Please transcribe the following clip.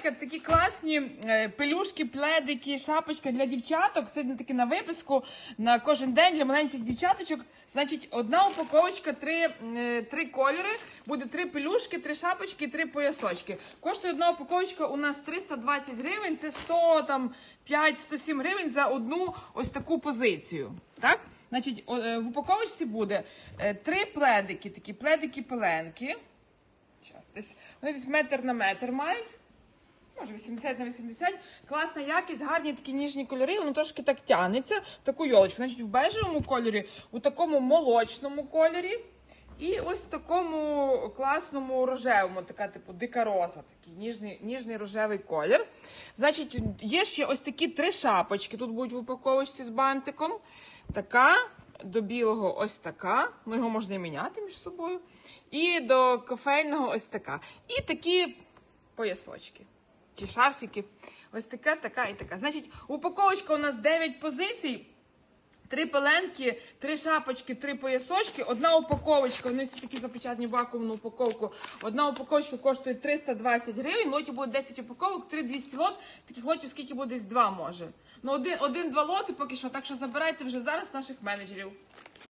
упаковочка, такі класні е, пелюшки, пледики, шапочка для дівчаток. Це таки на виписку на кожен день для маленьких дівчаточок. Значить, одна упаковочка, три, е, три кольори, буде три пелюшки, три шапочки, три поясочки. Коштує одна упаковочка у нас 320 гривень, це 100, там, 5-107 гривень за одну ось таку позицію. Так? Значить, е, в упаковочці буде три пледики, такі пледики-пеленки. Десь, вони десь метр на метр мають. Може, 80 на 80. Класна якість, гарні такі ніжні кольори, воно трошки так тягнеться, таку йолочку. Значить, в бежевому кольорі, у такому молочному кольорі. І ось в такому класному рожевому, така, типу, дика роза, такий ніжний, ніжний рожевий колір. Значить, є ще ось такі три шапочки. Тут будуть в упаковочці з бантиком. Така, до білого ось така. Ну, його можна і міняти між собою. І до кофейного ось така. І такі поясочки чи шарфіки. Ось така, така і така. Значить, упаковочка у нас 9 позицій. Три пеленки, три шапочки, три поясочки. Одна упаковочка, вони всі такі запечатані вакуумну упаковку. Одна упаковочка коштує 320 гривень. Лоті буде 10 упаковок, 3-200 лот. Таких лотів скільки буде десь два може. Ну, один, один-два лоти поки що. Так що забирайте вже зараз наших менеджерів.